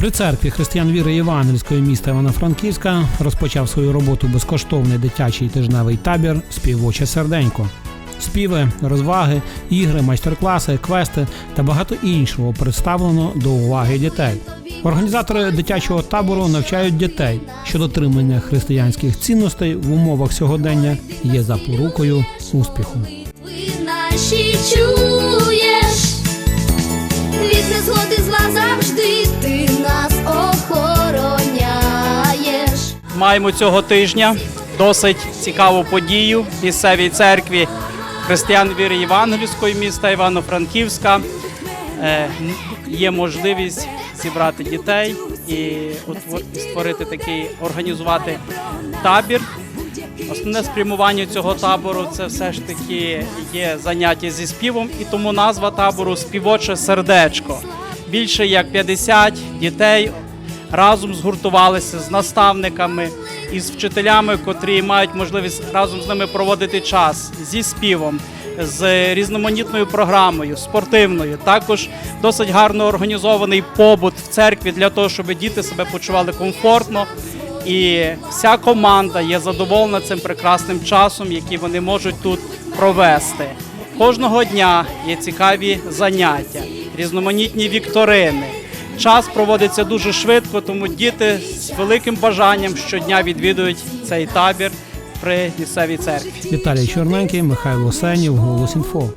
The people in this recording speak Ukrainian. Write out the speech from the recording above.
При церкві християн віри Євангельської міста Івано-Франківська розпочав свою роботу безкоштовний дитячий тижневий табір Співоче серденько. Співи, розваги, ігри, майстер-класи, квести та багато іншого представлено до уваги дітей. Організатори дитячого табору навчають дітей, що дотримання християнських цінностей в умовах сьогодення є запорукою успіху. Наші чуєш, від незгоди зла завжди ти нас охороняєш. Маємо цього тижня досить цікаву подію в місцевій церкві християн віри Євангельської міста Івано-Франківська. Е, Є можливість зібрати дітей і створити такий, організувати табір. Основне спрямування цього табору це все ж таки є заняття зі співом, і тому назва табору Співоче сердечко. Більше як 50 дітей разом згуртувалися з наставниками і з вчителями, котрі мають можливість разом з ними проводити час зі співом, з різноманітною програмою, спортивною. Також досить гарно організований побут в церкві для того, щоб діти себе почували комфортно. І вся команда є задоволена цим прекрасним часом, який вони можуть тут провести. Кожного дня є цікаві заняття, різноманітні вікторини. Час проводиться дуже швидко, тому діти з великим бажанням щодня відвідують цей табір при місцевій церкві. Віталій Чорненький, Михайло Сенів, Голос Інфо.